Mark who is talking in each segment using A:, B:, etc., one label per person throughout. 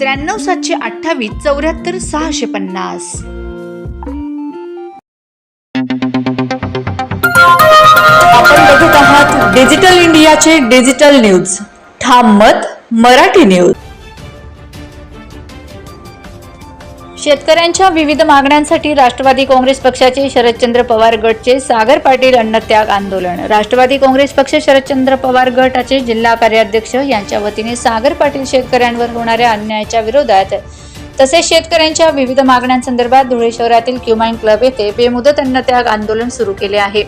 A: त्र्याण्णव सातशे अठ्ठावीस चौऱ्याहत्तर सहाशे पन्नास. आपण बघत आहात डिजिटल इंडियाचे डिजिटल न्यूज. ठाम मत मराठी न्यूज. शेतकऱ्यांच्या विविध मागण्यांसाठी राष्ट्रवादी काँग्रेस पक्षाचे शरदचंद्र पवार गटचे सागर पाटील अन्नत्याग आंदोलन. राष्ट्रवादी काँग्रेस पक्ष शरदचंद्र पवार गटाचे जिल्हा कार्याध्यक्ष यांच्या वतीने सागर पाटील शेतकऱ्यांवर होणाऱ्या अन्यायाच्या विरोधात तसेच शेतकऱ्यांच्या विविध मागण्यांसंदर्भात धुळे शहरातील क्युमाइन क्लब येथे बेमुदत अन्नत्याग आंदोलन सुरू केले आहे.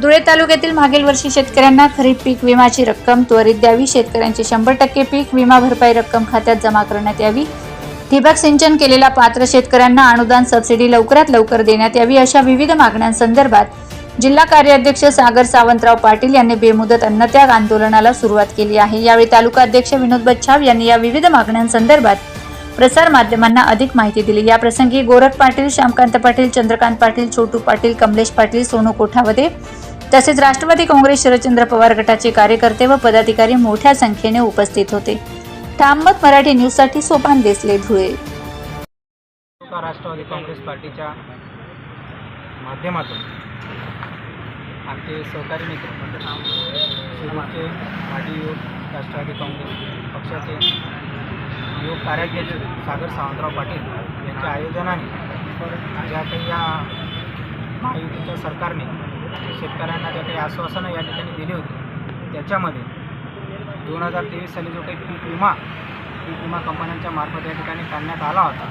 A: धुळे तालुक्यातील मागील वर्षी शेतकऱ्यांना खरीप पीक विम्याची रक्कम त्वरित द्यावी शेतकऱ्यांची शंभर टक्के पीक विमा भरपाई रक्कम खात्यात जमा करण्यात यावी ठिबक सिंचन केलेल्या पात्र शेतकऱ्यांना अनुदान सबसिडी लवकरात लवकर देण्यात यावी अशा विविध मागण्यांसंदर्भात जिल्हा कार्याध्यक्ष सागर सावंतराव पाटील यांनी बेमुदत अन्नत्याग आंदोलनाला सुरुवात केली आहे. यावेळी तालुका अध्यक्ष विनोद बच्छाव यांनी या विविध मागण्यांसंदर्भात प्रसार माध्यमांना अधिक माहिती दिली. या प्रसंगी गोरख पाटील श्यामकांत पाटील चंद्रकांत पाटील छोटू पाटील कमलेश पाटील सोनू कोठावदे तसेच राष्ट्रवादी काँग्रेस शरदचंद्र पवार गटाचे कार्यकर्ते व पदाधिकारी मोठ्या संख्येने उपस्थित होते. ठाममत मराठी न्यूजसाठी सोपान देसले धुळे.
B: राष्ट्रवादी काँग्रेस पार्टीच्या माध्यमातून. आमचे सहकारी मित्र शिरूरचे माजी युवक राष्ट्रवादी काँग्रेस पक्षाचे युवक कार्याध्यक्ष सागर सावंतराव पाटील यांच्या आयोजनाने ज्या काही या महायुतीच्या सरकारने शेतकऱ्यांना ज्या काही आश्वासनं या ठिकाणी दिली होती त्याच्यामध्ये दोन हजार तेवीस साली जो काही पीक विमा पीक विमा कंपन्यांच्या मार्फत या ठिकाणी काढण्यात आला होता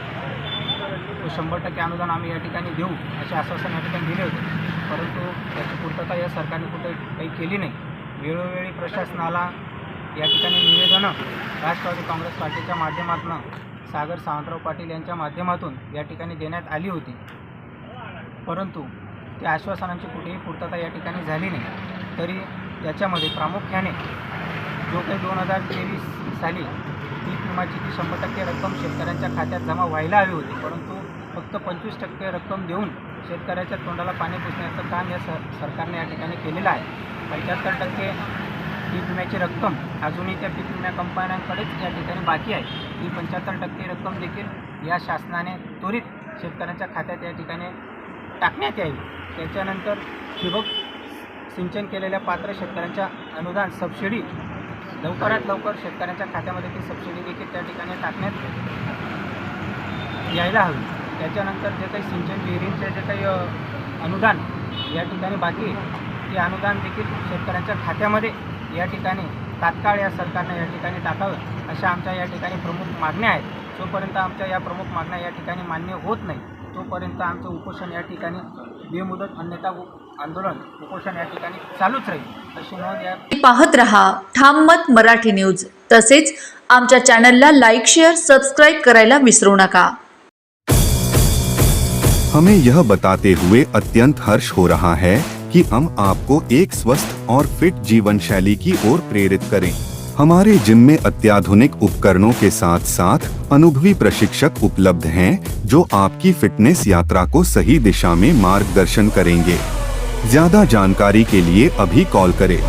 B: तो शंभर टक्के अनुदान आम्ही या ठिकाणी देऊ असे आश्वासन या ठिकाणी दिले होते. परंतु त्याची पूर्तता या सरकारने कुठे काही केली नाही. वेळोवेळी प्रशासनाला या ठिकाणी निवेदनं राष्ट्रवादी काँग्रेस पार्टीच्या माध्यमातून सागर सावंतराव पाटील यांच्या माध्यमातून या ठिकाणी देण्यात आली होती. परंतु त्या आश्वासनांची कुठेही पूर्तता या ठिकाणी झाली नाही. तरी याच्यामध्ये प्रामुख्याने जो काही दोन हजार तेवीस साली पीक विमाची ती शंभर टक्के रक्कम शेतकऱ्यांच्या खात्यात जमा व्हायला हवी होती. परंतु फक्त पंचवीस टक्के रक्कम देऊन शेतकऱ्याच्या तोंडाला पाणी पुसण्याचं काम या सर सरकारने या ठिकाणी केलेलं आहे. पंच्याहत्तर टक्के पीक विम्याची रक्कम अजूनही त्या पीक विम्या कंपन्यांकडेच या ठिकाणी बाकी आहे. ही पंच्याहत्तर टक्के रक्कम देखील या शासनाने त्वरित शेतकऱ्यांच्या खात्यात या ठिकाणी टाकण्यात यावी. त्याच्यानंतर ठिबक सिंचन केलेल्या पात्र शेतकऱ्यांच्या अनुदान सबसिडी लवकरात लवकर शेतकऱ्यांच्या खात्यामध्ये ती सबसिडी देखील त्या ठिकाणी टाकण्यात यायला हवी. त्याच्यानंतर जे काही सिंचन विहिरींचे जे काही अनुदान या ठिकाणी बाकी आहे ते अनुदान देखील शेतकऱ्यांच्या खात्यामध्ये या ठिकाणी तात्काळ या सरकारनं या ठिकाणी टाकावं अशा आमच्या या ठिकाणी प्रमुख मागण्या आहेत. जोपर्यंत आमच्या या प्रमुख मागण्या या ठिकाणी मान्य होत नाही तोपर्यंत आमचं उपोषण या ठिकाणी बेमुदत अन्यथा आंदोलन उपोषण या ठिकाणी चालूच राहील अशी नोंद या
A: पाहत रहा ठाममत मराठी न्यूज़. तसेच आमच्या चॅनलला लाईक शेअर सबस्क्राईब करायला विसरू नका.
C: हमें यह बताते हुए अत्यंत हर्ष हो रहा है कि हम आपको एक स्वस्थ और फिट जीवन शैली की ओर प्रेरित करें। हमारे जिम में अत्याधुनिक उपकरणों के साथ साथ अनुभवी प्रशिक्षक उपलब्ध हैं, जो आपकी फिटनेस यात्रा को सही दिशा में मार्गदर्शन करेंगे। ज़्यादा जानकारी के लिए अभी कॉल करें।